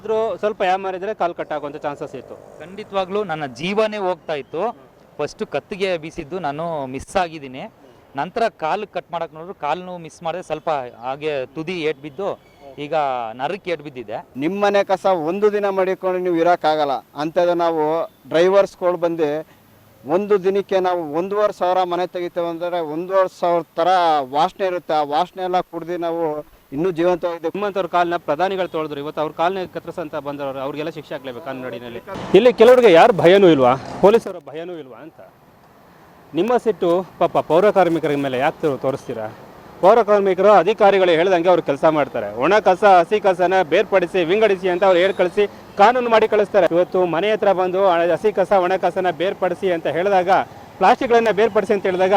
ಆದರೂ ಸ್ವಲ್ಪ ಯಾಮಾರಿದ್ರೆ ಕಾಲು ಕಟ್ಟಾಗುವಂಥ ಚಾನ್ಸಸ್ ಇತ್ತು. ಖಂಡಿತವಾಗ್ಲೂ ನನ್ನ ಜೀವನೇ ಹೋಗ್ತಾ ಇತ್ತು. ಫಸ್ಟ್ ಕತ್ತಿಗೆ ಬೀಸಿದ್ದು ನಾನು ಮಿಸ್ ಆಗಿದ್ದೀನಿ. ನಂತರ ಕಾಲು ಕಟ್ ಮಾಡಕ್ ನೋಡಿದ್ರು ಕಾಲು ಮಿಸ್ ಮಾಡಿದ್ರೆ ಸ್ವಲ್ಪ ಹಾಗೆ ತುದಿ ಏಟ್ ಬಿದ್ದು ಈಗ ನರಕ್ಕೆ ಏಟ್ ಬಿದ್ದಿದೆ. ನಿಮ್ಮನೆ ಕಸ ಒಂದು ದಿನ ಮಡಿಕೊಂಡು ನೀವು ಇರೋಕ್ಕಾಗಲ್ಲ. ಅಂಥದ್ದು ನಾವು ಡ್ರೈವರ್ಸ್ಗಳು ಬಂದು ಒಂದು ದಿನಕ್ಕೆ ನಾವು ಒಂದೂವರೆ ಸಾವಿರ ಮನೆ ತೆಗಿತೇವೆ ಅಂದರೆ ಒಂದೂವರೆ ಸಾವಿರ ಥರ ವಾಸನೆ ಇರುತ್ತೆ. ಆ ವಾಸನೆ ಎಲ್ಲ ಕುಡ್ದು ನಾವು ಇನ್ನೂ ಅಂತ ಅವ್ರ ಕಾಲನ್ನ ಪ್ರಧಾನಿಗಳು ತೊಳೆದ್ರು. ಇವತ್ತು ಅವ್ರ ಕಾಲನ್ನ ಕತ್ತರಿಸಂತ ಬಂದವರು. ಅವ್ರಿಗೆಲ್ಲ ಶಿಕ್ಷೆ ಆಗ್ಲೇಬೇಕು ಕನ್ನಡಿನಲ್ಲಿ. ಇಲ್ಲಿ ಕೆಲವರಿಗೆ ಯಾರು ಭಯನೂ ಇಲ್ವಾ? ಪೊಲೀಸರ ಭಯನೂ ಇಲ್ವಾ ಅಂತ? ನಿಮ್ಮ ಸಿಟ್ಟು ಪಾಪ ಪೌರ ಕಾರ್ಮಿಕರ ಮೇಲೆ ಯಾಕೆ ತೋರಿಸ್ತೀರಾ? ಪೌರ ಕಾರ್ಮಿಕರು ಅಧಿಕಾರಿಗಳು ಹೇಳ್ದಂಗೆ ಅವ್ರು ಕೆಲಸ ಮಾಡ್ತಾರೆ. ಒಣ ಕಸ, ಹಸಿ ಕಸನ ಬೇರ್ಪಡಿಸಿ, ವಿಂಗಡಿಸಿ ಅಂತ ಅವ್ರು ಹೇಳಿ ಕಳಿಸಿ ಕಾನೂನು ಮಾಡಿ ಕಳಿಸ್ತಾರೆ. ಇವತ್ತು ಮನೆ ಹತ್ರ ಬಂದು ಹಸಿ ಕಸ, ಒಣ ಕಸನ ಬೇರ್ಪಡಿಸಿ ಅಂತ ಹೇಳಿದಾಗ, ಪ್ಲಾಸ್ಟಿಕ್ಗಳನ್ನ ಬೇರ್ಪಡಿಸಿ ಅಂತ ಹೇಳಿದಾಗ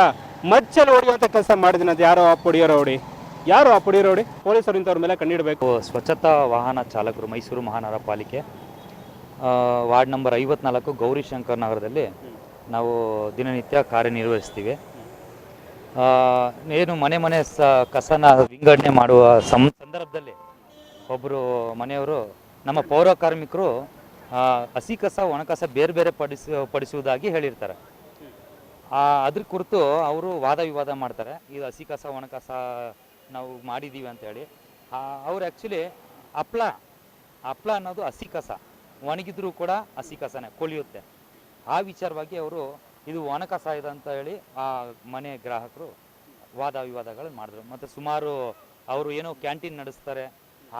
ಮಚ್ಚಲು ಹೊಡೆಯುವಂಥ ಕೆಲಸ ಮಾಡಿದಿನ ಅದು ಯಾರೋ ಪುಡಿಯೋರು ಹೊಡಿ. ಯಾರು ಆ ಪುಡಿ ಪೊಲೀಸರು ಇಂಥವ್ರ ಮೇಲೆ ಕಂಡಿಡಬೇಕು ಸ್ವಚ್ಛತಾ ವಾಹನ ಚಾಲಕರು ಮೈಸೂರು ಮಹಾನಗರ ಪಾಲಿಕೆ. ವಾರ್ಡ್ ನಂಬರ್ ಐವತ್ನಾಲ್ಕು ಗೌರಿಶಂಕರ್ ನಗರದಲ್ಲಿ ನಾವು ದಿನನಿತ್ಯ ಕಾರ್ಯನಿರ್ವಹಿಸ್ತೀವಿ. ಏನು ಮನೆ ಮನೆ ಸ, ಕಸನ ವಿಂಗಡಣೆ ಮಾಡುವ ಸಂ, ಸಂದರ್ಭದಲ್ಲಿ ಒಬ್ಬರು ಮನೆಯವರು ನಮ್ಮ ಪೌರ ಕಾರ್ಮಿಕರು ಹಸಿ ಕಸ ಒಣಕಸ ಬೇರೆ ಬೇರೆ ಪಡಿಸ, ಪಡಿಸುವುದಾಗಿ ಹೇಳಿರ್ತಾರೆ. ಅದ್ರ ಕುರಿತು ಅವರು ವಾದ ವಿವಾದ ಮಾಡ್ತಾರೆ. ಇದು ಹಸಿ ಕಸ, ಒಣ ಕಸ ನಾವು ಮಾಡಿದ್ದೀವಿ ಅಂತೇಳಿ ಅವ್ರು ಆ್ಯಕ್ಚುಲಿ ಹಪ್ಳ ಹಪ್ಳ ಅನ್ನೋದು ಹಸಿ ಕಸ. ಒಣಗಿದ್ರೂ ಕೂಡ ಹಸಿ ಕಸನೇ ಕೊಲಿಯುತ್ತೆ ಆ ವಿಚಾರವಾಗಿ ಅವರು ಇದು ಒಣ ಕಸ ಇದೆ ಅಂತ ಹೇಳಿ ಆ ಮನೆ ಗ್ರಾಹಕರು ವಾದ ವಿವಾದಗಳು ಮಾಡಿದ್ರು. ಮತ್ತು ಸುಮಾರು ಅವರು ಏನೋ ಕ್ಯಾಂಟೀನ್ ನಡೆಸ್ತಾರೆ.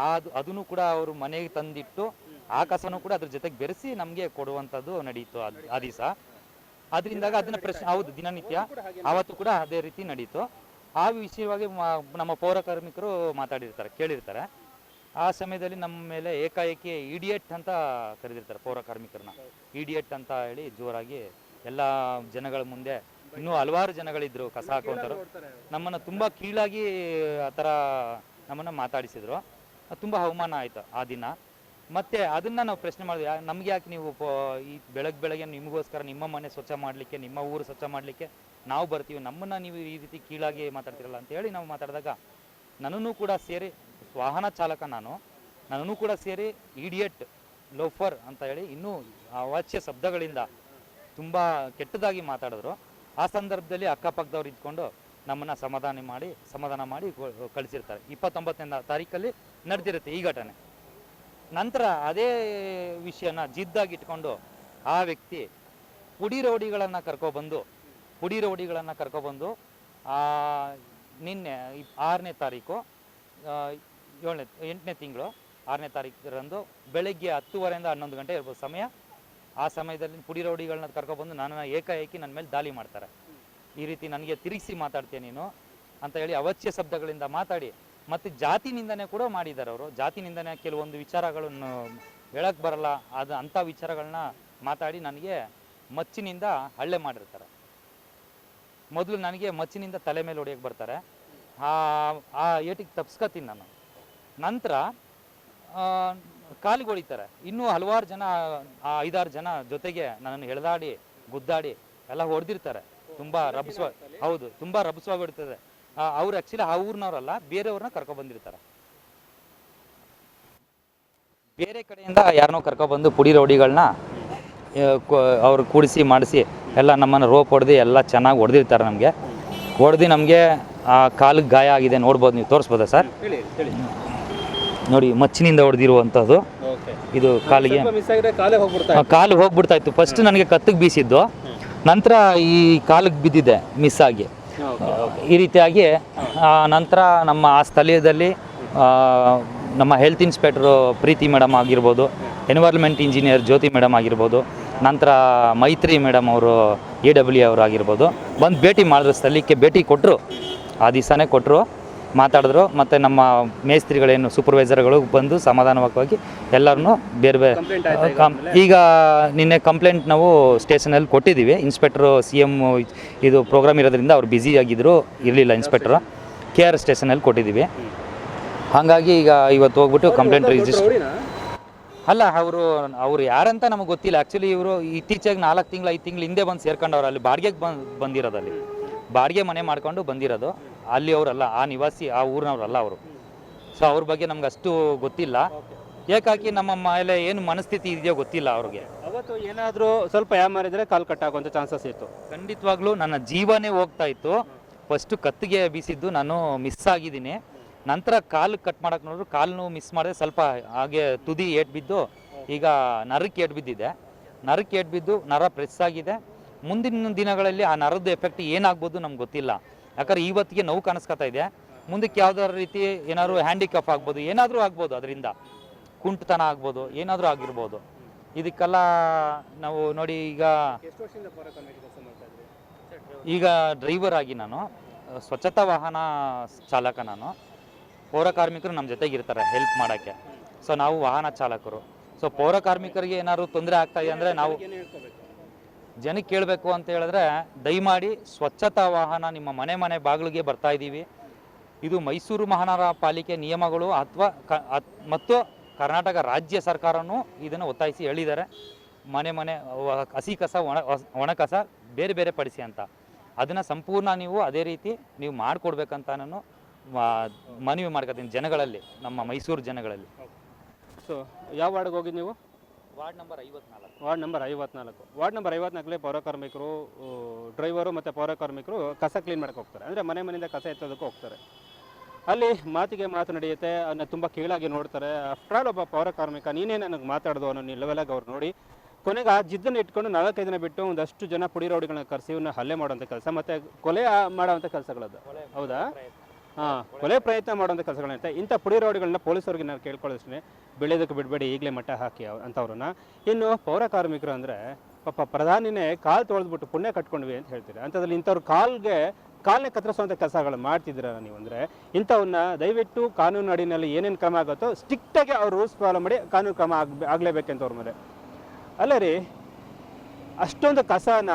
ಅದು ಅದನ್ನು ಕೂಡ ಅವರು ಮನೆಗೆ ತಂದಿಟ್ಟು ಆ ಕಸನೂ ಕೂಡ ಅದ್ರ ಜೊತೆಗೆ ಬೆರೆಸಿ ನಮಗೆ ಕೊಡುವಂಥದ್ದು ನಡೀತು ಅದು ಆ ದಿವಸ. ಅದರಿಂದಾಗ ಅದನ್ನ ಪ್ರಶ್ನೆ ಹೌದು ದಿನನಿತ್ಯ. ಅವತ್ತು ಕೂಡ ಅದೇ ರೀತಿ ನಡೀತು. ಆ ವಿಷಯವಾಗಿ ನಮ್ಮ ಪೌರ ಕಾರ್ಮಿಕರು ಮಾತಾಡಿರ್ತಾರೆ, ಕೇಳಿರ್ತಾರೆ. ಆ ಸಮಯದಲ್ಲಿ ನಮ್ಮ ಮೇಲೆ ಏಕಾಏಕಿ ಇಡಿಯಟ್ ಅಂತ ಕರೆದಿರ್ತಾರೆ ಪೌರ ಕಾರ್ಮಿಕರನ್ನ. ಇಡಿಯಟ್ ಅಂತ ಹೇಳಿ ಜೋರಾಗಿ ಎಲ್ಲ ಜನಗಳ ಮುಂದೆ ಇನ್ನೂ ಹಲವಾರು ಜನಗಳಿದ್ರು ಕಸ ಹಾಕುವಂತರು ನಮ್ಮನ್ನ ತುಂಬಾ ಕೀಳಾಗಿ ಆ ಥರ ನಮ್ಮನ್ನ ಮಾತಾಡಿಸಿದ್ರು. ತುಂಬಾ ಅವಮಾನ ಆಯ್ತು ಆ ದಿನ. ಮತ್ತೆ ಅದನ್ನ ನಾವು ಪ್ರಶ್ನೆ ಮಾಡಿದ್ವಿ ನಮ್ಗೆ ಯಾಕೆ ನೀವು ಈ ಬೆಳಗ್ಗೆ ಬೆಳಗ್ಗೆ ನಿಮಗೋಸ್ಕರ ನಿಮ್ಮ ಮನೆ ಸ್ವಚ್ಛ ಮಾಡಲಿಕ್ಕೆ, ನಿಮ್ಮ ಊರು ಸ್ವಚ್ಛ ಮಾಡಲಿಕ್ಕೆ ನಾವು ಬರ್ತೀವಿ, ನಮ್ಮನ್ನ ನೀವು ಈ ರೀತಿ ಕೀಳಾಗಿ ಮಾತಾಡ್ತಿರಲ್ಲ ಅಂತ ಹೇಳಿ ನಾವು ಮಾತಾಡಿದಾಗ, ನನ್ನನ್ನು ಕೂಡ ಸೇರಿ, ವಾಹನ ಚಾಲಕ ನಾನು, ನನ್ನನ್ನು ಕೂಡ ಸೇರಿ ಇಡಿಯಟ್ ಲೋಫರ್ ಅಂತ ಹೇಳಿ ಇನ್ನೂ ಅವಾಚ್ಯ ಶಬ್ದಗಳಿಂದ ತುಂಬ ಕೆಟ್ಟದಾಗಿ ಮಾತಾಡಿದ್ರು. ಆ ಸಂದರ್ಭದಲ್ಲಿ ಅಕ್ಕಪಕ್ಕದವ್ರು ಇದ್ಕೊಂಡು ನಮ್ಮನ್ನ ಸಮಾಧಾನ ಮಾಡಿ ಸಮಾಧಾನ ಮಾಡಿ ಕಳಿಸಿರ್ತಾರೆ. ಇಪ್ಪತ್ತೊಂಬತ್ತನೇ ತಾರೀಕಲ್ಲಿ ನಡೆದಿರುತ್ತೆ ಈ ಘಟನೆ. ನಂತರ ಅದೇ ವಿಷಯನ ಜಿದ್ದಾಗಿ ಇಟ್ಕೊಂಡು ಆ ವ್ಯಕ್ತಿ ಪುಡಿ ರೌಡಿಗಳನ್ನು ಕರ್ಕೊಬಂದು ಪುಡಿ ರೌಡಿಗಳನ್ನು ಕರ್ಕೊಬಂದು ನಿನ್ನೆ ಆರನೇ ತಾರೀಕು ಏಳನೇ, ಎಂಟನೇ ತಿಂಗಳು, ಆರನೇ ತಾರೀಕರಂದು ಬೆಳಗ್ಗೆ ಹತ್ತುವರೆಯಿಂದ ಹನ್ನೊಂದು ಗಂಟೆ ಇರ್ಬೋದು ಸಮಯ. ಆ ಸಮಯದಲ್ಲಿ ಪುಡಿ ರೌಡಿಗಳನ್ನ ಕರ್ಕೊಬಂದು ನನ್ನ ಏಕಾಏಕಿ ನನ್ನ ಮೇಲೆ ದಾಳಿ ಮಾಡ್ತಾರೆ. ಈ ರೀತಿ ನನಗೆ ತಿರುಗಿಸಿ ಮಾತಾಡ್ತೀಯ ನೀನು ಅಂತ ಹೇಳಿ ಅವಶ್ಯ ಶಬ್ದಗಳಿಂದ ಮಾತಾಡಿ, ಮತ್ತು ಜಾತಿ ನಿಂದನೆ ಕೂಡ ಮಾಡಿದ್ದಾರೆ ಅವರು. ಜಾತಿ ನಿಂದನೆ ಕೆಲವೊಂದು ವಿಚಾರಗಳನ್ನು ಹೇಳಕ್ಕೆ ಬರಲ್ಲ, ಅದು ಅಂಥ ವಿಚಾರಗಳನ್ನ ಮಾತಾಡಿ ನನಗೆ ಮಚ್ಚಿನಿಂದ ಹಳ್ಳೆ ಮಾಡಿರ್ತಾರೆ. ಮೊದಲು ನನಗೆ ಮಚ್ಚಿನಿಂದ ತಲೆ ಮೇಲೆ ಹೊಡಿಯಕ್ಕೆ ಬರ್ತಾರೆ. ಆ ಆ ಏಟಿಗೆ ತಪ್ಸ್ಕೊತೀನಿ ನಾನು. ನಂತರ ಆ, ಕಾಲಿಗೆ ಹೊಡಿತಾರೆ. ಇನ್ನೂ ಹಲವಾರು ಜನ ಆ ಐದಾರು ಜನ ಜೊತೆಗೆ ನನ್ನನ್ನು ಎಳೆದಾಡಿ ಗುದ್ದಾಡಿ ಎಲ್ಲ ಹೊಡೆದಿರ್ತಾರೆ. ತುಂಬಾ ರಭಸ್ವ ಹೌದು ತುಂಬಾ ಹೊಡಿತದೆ ಅವ್ರು ಆ್ಯಕ್ಚುಲಿ ಆ ಊರಿನವರಲ್ಲ ಬೇರೆಯವ್ರನ್ನ ಕರ್ಕೊಂಡ್ ಬಂದಿರ್ತಾರೆ. ಬೇರೆ ಕಡೆಯಿಂದ ಯಾರನ್ನೋ ಕರ್ಕೊಬಂದು ಪುಡಿ ರೌಡಿಗಳನ್ನ ಅವ್ರು ಕೂಡಿಸಿ ಮಾಡಿಸಿ ಎಲ್ಲ ನಮ್ಮನ್ನು ರೋಪ್ ಹೊಡೆದು ಎಲ್ಲ ಚೆನ್ನಾಗಿ ಹೊಡೆದಿರ್ತಾರೆ ನಮಗೆ. ಹೊಡೆದು ನಮಗೆ ಆ ಕಾಲಿಗೆ ಗಾಯ ಆಗಿದೆ ನೋಡ್ಬೋದು ನೀವು ತೋರಿಸ್ಬೋದಾ ಸರ್? ನೋಡಿ ಮಚ್ಚಿನಿಂದ ಹೊಡೆದಿರುವಂಥದ್ದು ಇದು ಕಾಲಿಗೆ. ಕಾಲೇ ಹೋಗ್ಬಿಡ್ತಾ ಇತ್ತು. ಫಸ್ಟ್ ನನಗೆ ಕತ್ತಿಗೆ ಬೀಸಿದ್ದು. ನಂತರ ಈ ಕಾಲಿಗೆ ಬಿದ್ದಿದೆ ಮಿಸ್ ಆಗಿ. ಈ ರೀತಿಯಾಗಿ ನಂತರ ನಮ್ಮ ಆ ಸ್ಥಳೀಯದಲ್ಲಿ ನಮ್ಮ ಹೆಲ್ತ್ ಇನ್ಸ್ಪೆಕ್ಟ್ರು ಪ್ರೀತಿ ಮೇಡಮ್ ಆಗಿರ್ಬೋದು ಎನ್ವೈರ್ಮೆಂಟ್ ಇಂಜಿನಿಯರ್ ಜ್ಯೋತಿ ಮೇಡಮ್ ಆಗಿರ್ಬೋದು ನಂತರ ಮೈತ್ರಿ ಮೇಡಮ್ ಅವರು ಎ ಡಬ್ಲ್ಯೂ ಅವರು ಆಗಿರ್ಬೋದು ಬಂದು ಭೇಟಿ ಮಾಡಿದ್ರು ಸ್ಥಳಕ್ಕೆ ಭೇಟಿ ಕೊಟ್ಟರು ಆ ದಿವಸನೇ ಕೊಟ್ಟರು ಮಾತಾಡಿದ್ರು ಮತ್ತು ನಮ್ಮ ಮೇಸ್ತ್ರಿಗಳೇನು ಸೂಪರ್ವೈಸರ್ಗಳು ಬಂದು ಸಮಾಧಾನವಾಗಿ ಎಲ್ಲರನ್ನೂ ಬೇರೆ ಬೇರೆ ಈಗ ಕಂ- ಈಗ ನಿನ್ನೆ ಕಂಪ್ಲೇಂಟ್ ನಾವು ಸ್ಟೇಷನಲ್ಲಿ ಕೊಟ್ಟಿದ್ದೀವಿ. ಇನ್ಸ್ಪೆಕ್ಟ್ರು ಸಿ ಎಂ ಇದು ಪ್ರೋಗ್ರಾಮ್ ಇರೋದ್ರಿಂದ ಅವ್ರು ಬ್ಯುಸಿ ಆಗಿದ್ದರು ಇರಲಿಲ್ಲ ಇನ್ಸ್ಪೆಕ್ಟ್ರು ಕೆ ಆರ್ ಸ್ಟೇಷನಲ್ಲಿ ಕೊಟ್ಟಿದ್ದೀವಿ. ಹಾಗಾಗಿ ಈಗ ಇವತ್ತು ಹೋಗ್ಬಿಟ್ಟು ಕಂಪ್ಲೇಂಟ್ ರಿಜಿಸ್ಟರ್? ಅಲ್ಲ ಅವರು ಅವ್ರು ಯಾರಂತ ನಮಗೆ ಗೊತ್ತಿಲ್ಲ. ಆ್ಯಕ್ಚುಲಿ ಇವರು ಇತ್ತೀಚೆಗೆ ನಾಲ್ಕು ತಿಂಗಳು ಐದು ತಿಂಗಳು ಹಿಂದೆ ಬಂದು ಸೇರ್ಕೊಂಡವ್ರು. ಅಲ್ಲಿ ಬಾಡಿಗೆಗೆ ಬಂದು ಬಂದಿರೋದಲ್ಲಿ. ಬಾಡಿಗೆ ಮನೆ ಮಾಡ್ಕೊಂಡು ಬಂದಿರೋದು. ಅಲ್ಲಿ ಅವರಲ್ಲ ಆ ನಿವಾಸಿ ಆ ಊರಿನವ್ರಲ್ಲ ಅವರು. ಸೊ ಅವ್ರ ಬಗ್ಗೆ ನಮ್ಗೆ ಅಷ್ಟು ಗೊತ್ತಿಲ್ಲ. ಏಕಾಕಿ ನಮ್ಮ ಮೇಲೆ ಏನು ಮನಸ್ಥಿತಿ ಇದೆಯೋ ಗೊತ್ತಿಲ್ಲ ಅವ್ರಿಗೆ. ಅವತ್ತು ಏನಾದರೂ ಸ್ವಲ್ಪ ಯಾಮಾರಿದ್ರೆ ಕಾಲು ಕಟ್ಟಾಗುವಂಥ ಚಾನ್ಸಸ್ ಇತ್ತು. ಖಂಡಿತವಾಗ್ಲೂ ನನ್ನ ಜೀವನೇ ಹೋಗ್ತಾ ಇತ್ತು. ಫಸ್ಟು ಕತ್ತಿಗೆ ಬೀಸಿದ್ದು ನಾನು ಮಿಸ್ ಆಗಿದ್ದೀನಿ. ನಂತರ ಕಾಲು ಕಟ್ ಮಾಡೋಕೆ ನೋಡಿದ್ರು ಕಾಲು ಮಿಸ್ ಮಾಡಿದೆ ಸ್ವಲ್ಪ ಹಾಗೆ ತುದಿ ಏಟ್ ಬಿದ್ದು ಈಗ ನರಕ್ಕೆ ಏಟ್ ಬಿದ್ದಿದೆ. ನರಕ್ಕೆ ಏಟ್ ಬಿದ್ದು ನರ ಪ್ರೆಸ್ ಆಗಿದೆ. ಮುಂದಿನ ದಿನಗಳಲ್ಲಿ ಆ ನರದ ಎಫೆಕ್ಟ್ ಏನಾಗ್ಬೋದು ನಮ್ಗೆ ಗೊತ್ತಿಲ್ಲ. ಯಾಕಂದ್ರೆ ಇವತ್ತಿಗೆ ನೋವು ಕಾಣಿಸ್ಕೊತಾ ಇದೆ. ಮುಂದಕ್ಕೆ ಯಾವ್ದಾದ್ರು ರೀತಿ ಏನಾದ್ರು ಹ್ಯಾಂಡಿಕ್ಯಾಪ್ ಆಗ್ಬೋದು, ಏನಾದರೂ ಆಗ್ಬೋದು ಅದರಿಂದ. ಕುಂಟುತನ ಆಗ್ಬೋದು, ಏನಾದರೂ ಆಗಿರ್ಬೋದು. ಇದಕ್ಕೆಲ್ಲ ನಾವು ನೋಡಿ ಈಗ ಈಗ ಡ್ರೈವರ್ ಆಗಿ ನಾನು ಸ್ವಚ್ಛತಾ ವಾಹನ ಚಾಲಕ ನಾನು. ಪೌರ ಕಾರ್ಮಿಕರು ನಮ್ಮ ಜೊತೆಗಿರ್ತಾರೆ ಹೆಲ್ಪ್ ಮಾಡೋಕ್ಕೆ. ಸೊ ನಾವು ವಾಹನ ಚಾಲಕರು. ಸೊ ಪೌರ ಕಾರ್ಮಿಕರಿಗೆ ಏನಾದ್ರು ತೊಂದರೆ ಆಗ್ತಾ ಇದೆ ಅಂದರೆ ನಾವು ಜನಕ್ಕೆ ಕೇಳಬೇಕು ಅಂತ ಹೇಳಿದ್ರೆ ದಯಮಾಡಿ ಸ್ವಚ್ಛತಾ ವಾಹನ ನಿಮ್ಮ ಮನೆ ಮನೆ ಬಾಗಿಲಿಗೆ ಬರ್ತಾ ಇದ್ದೀವಿ. ಇದು ಮೈಸೂರು ಮಹಾನಗರ ಪಾಲಿಕೆ ನಿಯಮಗಳು ಅಥವಾ ಕ ಮತ್ತು ಕರ್ನಾಟಕ ರಾಜ್ಯ ಸರ್ಕಾರನೂ ಇದನ್ನು ಒತ್ತಾಯಿಸಿ ಹೇಳಿದ್ದಾರೆ. ಮನೆ ಮನೆ ಹಸಿ ಕಸ, ಒಣ ಒಣ ಕಸ ಬೇರೆ ಬೇರೆ ಪಡಿಸಿ ಅಂತ. ಅದನ್ನು ಸಂಪೂರ್ಣ ನೀವು ಅದೇ ರೀತಿ ನೀವು ಮಾಡಿಕೊಡ್ಬೇಕಂತ ನಾನು ಮ- ಮನವಿ ಮಾಡ್ಕೊತೀನಿ ಜನಗಳಲ್ಲಿ ನಮ್ಮ ಮೈಸೂರು ಜನಗಳಲ್ಲಿ. ಸೊ ಯಾವ ವಾರ್ಡ್ಗೆ ಹೋಗಿ ನೀವು? ವಾರ್ಡ್ ನಂಬರ್ ಐವತ್ನಾಲ್ಕು. ವಾರ್ಡ್ ನಂಬರ್ ಐವತ್ನಾಲ್ಕು. ವಾರ್ಡ್ ನಂಬರ್ ಐವತ್ನಾಲ್ಕಲ್ಲಿ ಪೌರಕಾರ್ಮಿಕರು ಡ್ರೈವರು ಮತ್ತು ಪೌರಕಾರ್ಮಿಕರು ಕಸ ಕ್ಲೀನ್ ಮಾಡಕ್ಕೆ ಹೋಗ್ತಾರೆ. ಅಂದರೆ ಮನೆ ಮನೆಯಿಂದ ಕಸ ಎತ್ತೋದಕ್ಕೆ ಹೋಗ್ತಾರೆ. ಅಲ್ಲಿ ಮಾತಿಗೆ ಮಾತು ನಡೆಯುತ್ತೆ ಅದನ್ನ ತುಂಬ ಕೀಳಾಗಿ ನೋಡ್ತಾರೆ. ಆಫ್ಟರ್ ಆಲ್ ಒಬ್ಬ ಪೌರಕಾರ್ಮಿಕ ನೀನೇ ನನಗೆ ಮಾತಾಡ್ದು ಅನ್ನೋ ಲೆವೆಲಾಗಿ ಅವ್ರು ನೋಡಿ. ಕೊನೆಗೆ ಆ ಜಿದ್ದನ್ನು ಇಟ್ಕೊಂಡು ನಾಲ್ಕೈದು ದಿನ ಬಿಟ್ಟು ಒಂದಷ್ಟು ಜನ ಪುಡಿ ರೌಡಿಗಳನ್ನ ಕರೆಸಿ ಇವನ್ನ ಹಲ್ಲೆ ಮಾಡುವಂಥ ಕೆಲಸ. ಮತ್ತು ಕೊಲೆ ಆ- ಮಾಡುವಂಥ ಕೆಲಸಗಳದ್ದು ಹೌದಾ? ಕೊಲೆ ಪ್ರಯತ್ನ ಮಾಡುವಂಥ ಕೆಲಸಗಳಿರುತ್ತೆ ಇಂಥ ಪುಡಿ ರೌಡಿಗಳನ್ನ ಪೊಲೀಸರಿಗೆ ನಾನು ಕೇಳ್ಕೊಳ್ಳೋಷ್ಟೇ ಬೆಳೆಯೋದಕ್ಕೆ ಬಿಡಬೇಡಿ, ಈಗಲೇ ಮಟ್ಟ ಹಾಕಿ ಅಂಥವ್ರನ್ನ. ಇನ್ನು ಪೌರ ಕಾರ್ಮಿಕರು ಅಂದರೆ ಪಾಪ ಪ್ರಧಾನಿನೇ ಕಾಲು ತೊಳೆದ್ಬಿಟ್ಟು ಪುಣ್ಯ ಕಟ್ಕೊಂಡ್ವಿ ಅಂತ ಹೇಳ್ತೀರಿ? ಅಂಥದ್ರಲ್ಲಿ ಇಂಥವ್ರ ಕಾಲ್ಗೆ ಕಾಲನ್ನೇ ಕತ್ತರಿಸುವಂಥ ಕೆಲಸಗಳು ಮಾಡ್ತಿದ್ದೀರ ನೀವು ಅಂದರೆ? ಇಂಥವನ್ನ ದಯವಿಟ್ಟು ಕಾನೂನು ಅಡಿನಲ್ಲಿ ಏನೇನು ಕ್ರಮ ಆಗುತ್ತೋ ಸ್ಟ್ರಿಕ್ಟಾಗಿ ಅವ್ರು ರೂಲ್ಸ್ ಫಾಲೋ ಮಾಡಿ ಕಾನೂನು ಕ್ರಮ ಆಗ ಆಗಲೇಬೇಕಂತ ಅವ್ರ ಮೇಲೆ. ಅಲ್ಲ ರೀ, ಅಷ್ಟೊಂದು ಕಸನ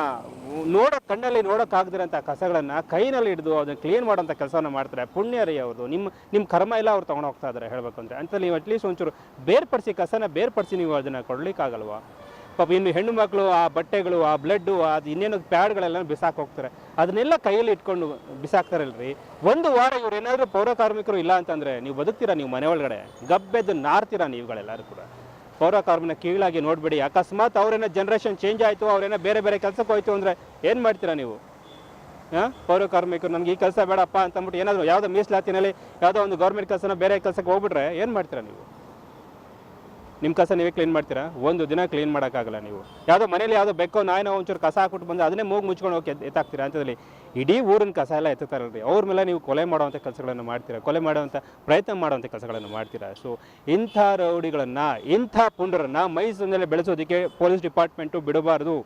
ನೋಡೋ ಕಣ್ಣಲ್ಲಿ ನೋಡೋಕ್ಕಾಗದಿರೋಂಥ ಕಸಗಳನ್ನು ಕೈನಲ್ಲಿ ಹಿಡಿದು ಅದನ್ನು ಕ್ಲೀನ್ ಮಾಡೋಂಥ ಕೆಲಸವನ್ನು ಮಾಡ್ತಾರೆ. ಪುಣ್ಯ ರೀ ಅವ್ರದ್ದು ನಿಮ್ಮ ನಿಮ್ಮ ಕರ್ಮ ಎಲ್ಲ ಅವ್ರು ತೊಗೊಂಡು ಹೋಗ್ತಾ ಇದ್ದಾರೆ ಹೇಳಬೇಕು ಅಂದರೆ ಅಂತ ನೀವು ಅಟ್ಲೀಸ್ಟ್ ಒಂಚೂರು ಬೇರ್ಪಡಿಸಿ ಕಸನ ಬೇರ್ಪಡಿಸಿ ನೀವು ಅದನ್ನು ಕೊಡ್ಲಿಕ್ಕಾಗಲ್ವಾ? ಪಾಪ ಇನ್ನು ಹೆಣ್ಣು ಮಕ್ಕಳು ಆ ಬಟ್ಟೆಗಳು, ಆ ಬ್ಲಡ್ಡು ಅದು ಇನ್ನೇನು ಪ್ಯಾಡ್ಗಳೆಲ್ಲ ಬಿಸಾಕ್ ಹೋಗ್ತಾರೆ. ಅದನ್ನೆಲ್ಲ ಕೈಯಲ್ಲಿ ಇಟ್ಕೊಂಡು ಬಿಸಾಕ್ತಾರಲ್ರಿ. ಒಂದು ವಾರ ಇವ್ರು ಏನಾದರೂ ಪೌರ ಕಾರ್ಮಿಕರು ಇಲ್ಲ ಅಂತಂದರೆ ನೀವು ಬದುಕ್ತೀರಾ ನೀವು ಮನೆ ಒಳಗಡೆ? ಗಬ್ಬೆದ್ದು ನಾರ್ತೀರಾ ನೀವುಗಳೆಲ್ಲರೂ ಕೂಡ? ಪೌರ ಕಾರ್ಮಿನ ಕೀಳಾಗಿ ನೋಡಬೇಡಿ. ಅಕಸ್ಮಾತ್ ಅವ್ರೇನೋ ಜನ್ರೇಷನ್ ಚೇಂಜ್ ಆಯಿತು, ಅವ್ರೇನೋ ಬೇರೆ ಬೇರೆ ಕೆಲಸಕ್ಕೆ ಹೋಯ್ತು ಅಂದರೆ ಏನು ಮಾಡ್ತೀರಾ ನೀವು? ಹಾಂ? ಪೌರ ಕಾರ್ಮಿಕರು ನನಗೆ ಈ ಕೆಲಸ ಬೇಡಪ್ಪ ಅಂತಂದ್ಬಿಟ್ಟು ಏನಾದರೂ ಯಾವುದೋ ಮೀಸಲಾತಿನಲ್ಲಿ ಯಾವುದೋ ಒಂದು ಗೌರ್ಮೆಂಟ್ ಕೆಲಸನ ಬೇರೆ ಕೆಲಸಕ್ಕೆ ಹೋಗ್ಬಿಟ್ರೆ ಏನು ಮಾಡ್ತೀರಾ ನೀವು? ನಿಮ್ಮ ಕಸ ನೀವೇ ಕ್ಲೀನ್ ಮಾಡ್ತೀರಾ? ಒಂದು ದಿನ ಕ್ಲೀನ್ ಮಾಡೋಕ್ಕಾಗಲ್ಲ ನೀವು. ಯಾವುದೋ ಮನೇಲಿ ಯಾವುದೋ ಬೆಕ್ಕೋ ನಾಯಿನೋ ಒಂಚೂರು ಕಸ ಹಾಕ್ಬಿಟ್ಟು ಬಂದು ಅದನ್ನೇ ಮೂಗು ಮುಚ್ಕೊಂಡು ಹೋಗಿ ಎತ್ತಾಕ್ತೀರಾ ಅಂತದಲ್ಲಿ ಇಡೀ ಊರಿನ ಕಸ ಎಲ್ಲ ಎತ್ತುತ್ತಾರಲ್ರಿ. ಅವ್ರ ಮೇಲೆ ನೀವು ಕೊಲೆ ಮಾಡುವಂಥ ಕೆಲಸಗಳನ್ನು ಮಾಡ್ತೀರಾ? ಕೊಲೆ ಮಾಡುವಂಥ ಪ್ರಯತ್ನ ಮಾಡುವಂಥ ಕೆಲಸಗಳನ್ನು ಮಾಡ್ತೀರಾ? ಸೊ ಇಂಥ ರೌಡಿಗಳನ್ನು, ಇಂಥ ಪುಂಡರನ್ನು ಮೈಸೂರಿನಲ್ಲಿ ಬೆಳೆಸೋದಕ್ಕೆ ಪೊಲೀಸ್ ಡಿಪಾರ್ಟ್ಮೆಂಟು ಬಿಡಬಾರ್ದು.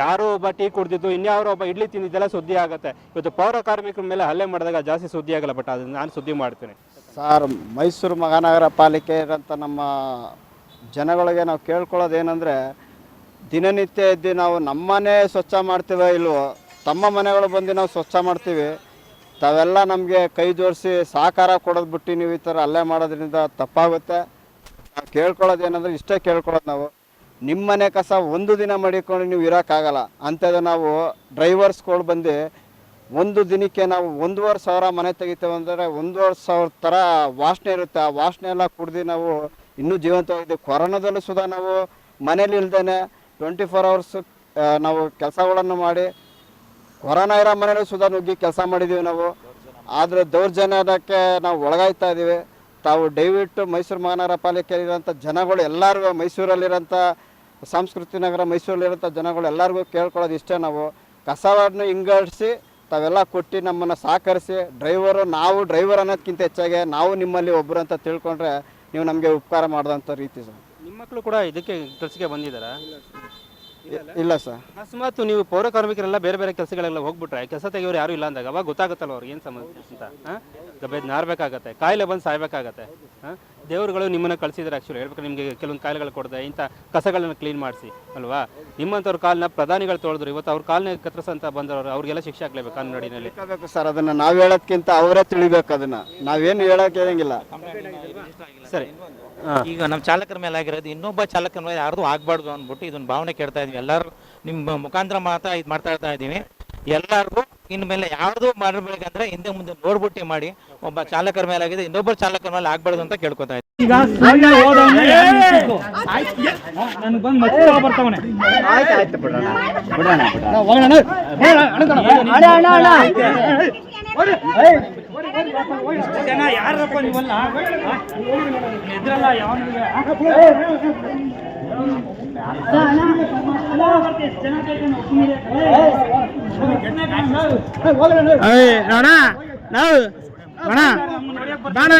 ಯಾರೋ ಒಬ್ಬ ಟೀ ಕುಡ್ದಿದ್ದು, ಇನ್ಯಾರೋ ಒಬ್ಬ ಇಡ್ಲಿ ತಿಂದಿದ್ದೆಲ್ಲ ಸುದ್ದಿ ಆಗುತ್ತೆ. ಇವತ್ತು ಪೌರ ಕಾರ್ಮಿಕರ ಮೇಲೆ ಹಲ್ಲೆ ಮಾಡಿದಾಗ ಜಾಸ್ತಿ ಸುದ್ದಿ ಆಗಲ್ಲ, ಬಟ್ ಅದನ್ನು ನಾನು ಸುದ್ದಿ ಮಾಡ್ತೀನಿ. ಸರ್, ಮೈಸೂರು ಮಹಾನಗರ ಪಾಲಿಕೆ ಇರೋಂಥ ನಮ್ಮ ಜನಗಳಿಗೆ ನಾವು ಕೇಳ್ಕೊಳ್ಳೋದು ಏನಂದರೆ ದಿನನಿತ್ಯ ಇದ್ದು ನಾವು ನಮ್ಮನೆ ಸ್ವಚ್ಛ ಮಾಡ್ತೀವೋ ಇಲ್ವೋ, ತಮ್ಮ ಮನೆಗಳು ಬಂದು ನಾವು ಸ್ವಚ್ಛ ಮಾಡ್ತೀವಿ. ತಾವೆಲ್ಲ ನಮಗೆ ಕೈ ಜೋಡಿಸಿ ಸಹಕಾರ ಕೊಡೋದು ಬಿಟ್ಟು ನೀವು ಈ ಥರ ಅಲ್ಲೇ ಮಾಡೋದ್ರಿಂದ ತಪ್ಪಾಗುತ್ತೆ. ನಾವು ಕೇಳ್ಕೊಳ್ಳೋದು ಏನಂದರೆ ಇಷ್ಟೇ ಕೇಳ್ಕೊಳ್ಳೋದು ನಾವು. ನಿಮ್ಮ ಮನೆ ಕಸ ಒಂದು ದಿನ ಮಡಿಕೊಂಡು ನೀವು ಇರೋಕ್ಕಾಗಲ್ಲ. ಅಂಥದ್ದು ನಾವು ಡ್ರೈವರ್ಸ್ಗಳು ಬಂದು ಒಂದು ದಿನಕ್ಕೆ ನಾವು ಒಂದೂವರೆ ಸಾವಿರ ಮನೆ ತೆಗಿತೇವೆ ಅಂದರೆ ಒಂದೂವರೆ ಸಾವಿರ ಥರ ವಾಸನೆ ಇರುತ್ತೆ. ಆ ವಾಸನೆ ಎಲ್ಲ ಕುಡ್ದು ನಾವು ಇನ್ನೂ ಜೀವಂತವಾಗಿದ್ದೀವಿ ಕೊರೋನಾದಲ್ಲೂ ಸುಧಾ ನಾವು ಮನೇಲಿ ಇಲ್ದೇನೆ ಟ್ವೆಂಟಿ ಫೋರ್ ಅವರ್ಸ್ ನಾವು ಕೆಲಸಗಳನ್ನು ಮಾಡಿ ಕೊರೋನಾ ಇರೋ ಮನೇಲೂ ಸುಧಾ ನುಗ್ಗಿ ಕೆಲಸ ಮಾಡಿದ್ದೀವಿ ನಾವು. ಆದರೆ ದೌರ್ಜನ್ಯಕ್ಕೆ ನಾವು ಒಳಗಾಯ್ತಾ ಇದ್ದೀವಿ ತಾವು ದಯವಿಟ್ಟು ಮೈಸೂರು ಮಹಾನಗರ ಪಾಲಿಕೆಯಲ್ಲಿರೋಂಥ ಜನಗಳು ಎಲ್ಲರಿಗೂ ಮೈಸೂರಲ್ಲಿರೋಂಥ ಸಂಸ್ಕೃತಿ ನಗರ ಮೈಸೂರಲ್ಲಿರೋಂಥ ಜನಗಳು ಎಲ್ಲರಿಗೂ ಕೇಳ್ಕೊಳ್ಳೋದು ಇಷ್ಟೇ ನಾವು. ಕಸವನ್ನು ಹಿಂಗಡಿಸಿ ತಾವೆಲ್ಲ ಕೊಟ್ಟು ನಮ್ಮನ್ನು ಸಹಕರಿಸಿ ಡ್ರೈವರು ನಾವು ಡ್ರೈವರ್ ಅನ್ನೋದಕ್ಕಿಂತ ಹೆಚ್ಚಾಗಿ ನಾವು ನಿಮ್ಮಲ್ಲಿ ಒಬ್ಬರು ಅಂತ ತಿಳ್ಕೊಂಡ್ರೆ ನೀವು ನಮಗೆ ಉಪಕಾರ ಮಾಡಿದಂಥ ರೀತಿ ಸರ್. ನಿಮ್ಮ ಮಕ್ಕಳು ಕೂಡ ಇದಕ್ಕೆ ಕೆಲಸಕ್ಕೆ ಬಂದಿದ್ದಾರಾ? ಇಲ್ಲ ಸರ್. ಅಕಸ್ಮಾತ್ ನೀವು ಪೌರ ಕಾರ್ಮಿಕರೆಲ್ಲ ಬೇರೆ ಬೇರೆ ಕೆಲಸಗಳೆಲ್ಲ ಹೋಗ್ಬಿಟ್ರೆ ಕೆಲಸ ತೆಗಿಯೋರು ಯಾರು ಇಲ್ಲ ಅಂದಾಗ ಅವಾಗ ಗೊತ್ತಾಗುತ್ತಲ್ಲ ಅವ್ರಿಗೆ ಏನು ಸಮಸ್ಯೆ ಅಂತ? ಹಾಂ? ಗಬ್ಬೆದ್ ನಾರ್ಬೇಕಾಗತ್ತೆ ಕಾಯಿಲೆ ಬಂದು ಸಾಯ್ಬೇಕಾಗತ್ತೆ ಹಾಂ? ದೇವರುಗಳು ನಿಮ್ಮನ್ನ ಕಳಿಸಿದ್ರೆ ಆ್ಯಕ್ಚುಲಿ ಹೇಳ್ಬೇಕು ನಿಮಗೆ ಕೆಲವೊಂದು ಕಾಯಿಲೆಗಳು ಕೊಡದೆ ಇಂಥ ಕಸಗಳನ್ನು ಕ್ಲೀನ್ ಮಾಡಿಸಿ ಅಲ್ವಾ? ನಿಮ್ಮಂಥವ್ರ ಕಾಲನ್ನ ಪ್ರಧಾನಿಗಳು ತೊಳೆದ್ರು. ಇವತ್ತು ಅವ್ರ ಕಾಲನ್ನ ಕತ್ತರಿಸಂತ ಬಂದವರು ಅವ್ರಿಗೆಲ್ಲ ಶಿಕ್ಷೆ ಆಗಲೇಬೇಕು ಕಾನೂನು ಅಡಿನಲ್ಲಿ ಸರ್ ಅದನ್ನು ನಾವು ಹೇಳೋದ್ಕಿಂತ ಅವರೇ ತಿಳಿಬೇಕು ಅದನ್ನು. ನಾವೇನು ಹೇಳೋಕೆ ಹೇಳಂಗಿಲ್ಲ ಸರಿ. ಈಗ ನಮ್ಮ ಚಾಲಕರ ಮೇಲೆ ಆಗಿರೋದು ಇನ್ನೊಬ್ಬ ಚಾಲಕರ ಮೇಲೆ ಯಾರ್ದು ಆಗ್ಬಾರ್ದು ಅಂದ್ಬಿಟ್ಟು ಇದನ್ನ ಭಾವನೆ ಕೇಳ್ತಾ ಇದೀವಿ. ಎಲ್ಲರೂ ನಿಮ್ಮ ಮುಖಾಂತರ ಮಾತ್ರ ಇದು ಮಾಡ್ತಾ ಇದ್ದೀವಿ ಎಲ್ಲರಿಗೂ ಇನ್ಮೇಲೆ ಯಾರ್ದು ಮಾಡಬೇಕಂದ್ರೆ ಹಿಂದೆ ಮುಂದೆ ನೋಡ್ಬಿಟ್ಟು ಮಾಡಿ ಒಬ್ಬ ಚಾಲಕರ ಮೇಲೆ ಆಗಿದೆ ಇನ್ನೊಬ್ಬರ ಚಾಲಕರ ಮೇಲೆ ಆಗ್ಬಾರ್ದು ಅಂತ ಕೇಳ್ಕೊತಾ ಇದ್ದೀವಿ ಈಗ ಸೂರ್ಯ ಹೋದವನೇ ನನಗೆ ಬಂದು ಮತ್ತೆ ಬರ್ತಾವನೆ ಜನ ಯಾರಪ್ಪ ನೀವಲ್ಲ ಎದ್ರಲ್ಲ ಯಾವನಿಗೆ ಅಣ್ಣ ನಾವು ಬಣ ಬಾಣ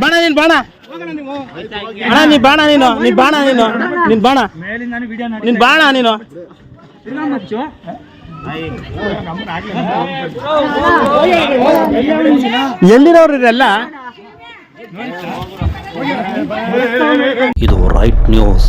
ಬಾಣ ನೀನ್ ಬಾಣ ಅಣ್ಣ ನೀ ಬಾಣ ನೀನು ನೀ ಬಾಣ ನೀನು ನಿನ್ ಬಾಣ ನಿನ್ ಬಾಣ ನೀನು ಎಲ್ಲಿರೋರು ಇದೆಲ್ಲ ಇದು ರೈಟ್ ನ್ಯೂಸ್